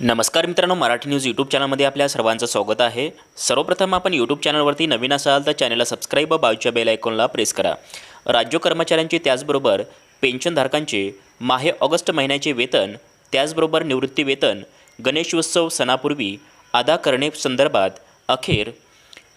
नमस्कार मित्रांनो Marathi news YouTube चॅनलमध्ये आपल्या सर्वांचं स्वागत आहे. सर्वप्रथम आपण यूट्यूब चॅनलवरती नवीन असाल तर चॅनलला सबस्क्राईब व बाजूच्या बेल आयकॉनला प्रेस करा. राज्य कर्मचाऱ्यांचे त्याचबरोबर पेन्शनधारकांचे माहे ऑगस्ट महिन्याचे वेतन त्याचबरोबर निवृत्ती वेतन गणेशोत्सव सणापूर्वी अदा करणे संदर्भात अखेर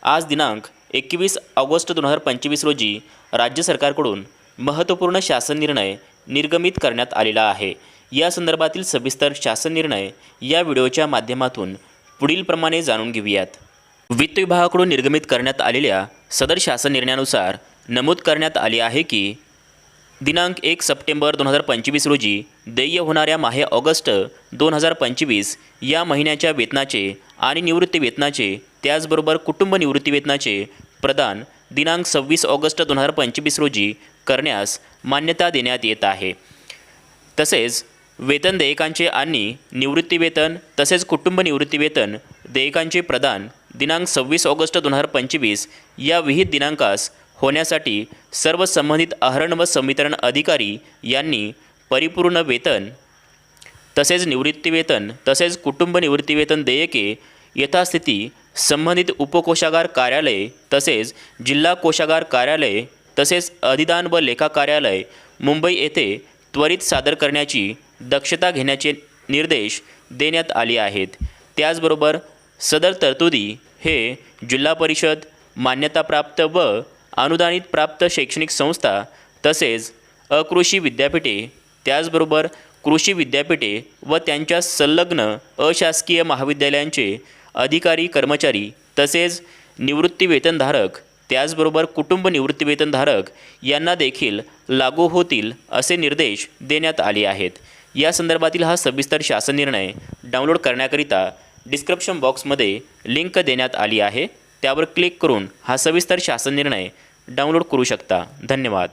आज दिनांक एकवीस ऑगस्ट दोन हजार पंचवीस रोजी राज्य सरकारकडून महत्त्वपूर्ण शासन निर्णय निर्गमित करण्यात आलेला आहे. या संदर्भातील सविस्तर शासन निर्णय या व्हिडिओच्या माध्यमातून पुढीलप्रमाणे जाणून घेऊयात. वित्त विभागाकडून निर्गमित करण्यात आलेल्या सदर शासन निर्णयानुसार नमूद करण्यात आले आहे की दिनांक एक सप्टेंबर दोन हजार पंचवीस रोजी देय होणाऱ्या माहे ऑगस्ट दोन हजार पंचवीस या महिन्याच्या वेतनाचे आणि निवृत्ती वेतनाचे त्याचबरोबर कुटुंब निवृत्ती वेतनाचे प्रदान दिनांक सव्वीस ऑगस्ट दोन हजार पंचवीस रोजी करण्यास मान्यता देण्यात येत आहे. तसेच वेतन देयकांचे आणि निवृत्तीवेतन तसेच कुटुंब निवृत्तीवेतन देयकांचे प्रदान दिनांक सव्वीस ऑगस्ट दोन हजार पंचवीस या विहित दिनांकास होण्यासाठी सर्व संबंधित आहरण व संवितरण अधिकारी यांनी परिपूर्ण वेतन तसेच निवृत्तीवेतन तसेच कुटुंब निवृत्तीवेतन देयके यथास्थिती संबंधित उपकोषागार कार्यालय तसेच जिल्हा कोषागार कार्यालय तसेच अधिदान व लेखा कार्यालय मुंबई येथे त्वरित सादर करण्याची दक्षता घेण्याचे निर्देश देण्यात आले आहेत. त्याचबरोबर सदर तरतुदी हे जिल्हा परिषद मान्यताप्राप्त व अनुदानित प्राप्त शैक्षणिक संस्था तसेच अकृषी विद्यापीठे त्याचबरोबर कृषी विद्यापीठे व त्यांच्या संलग्न अशासकीय महाविद्यालयांचे अधिकारी कर्मचारी तसेच निवृत्तीवेतनधारक त्याचबरोबर कुटुंब निवृत्तीवेतनधारक यांना देखील लागू होतील असे निर्देश देण्यात आले आहेत. या संदर्भातील हा सविस्तर शासन निर्णय डाउनलोड करण्याकरिता डिस्क्रिप्शन बॉक्समध्ये लिंक देण्यात आली आहे. त्यावर क्लिक करून हा सविस्तर शासन निर्णय डाउनलोड करू शकता. धन्यवाद.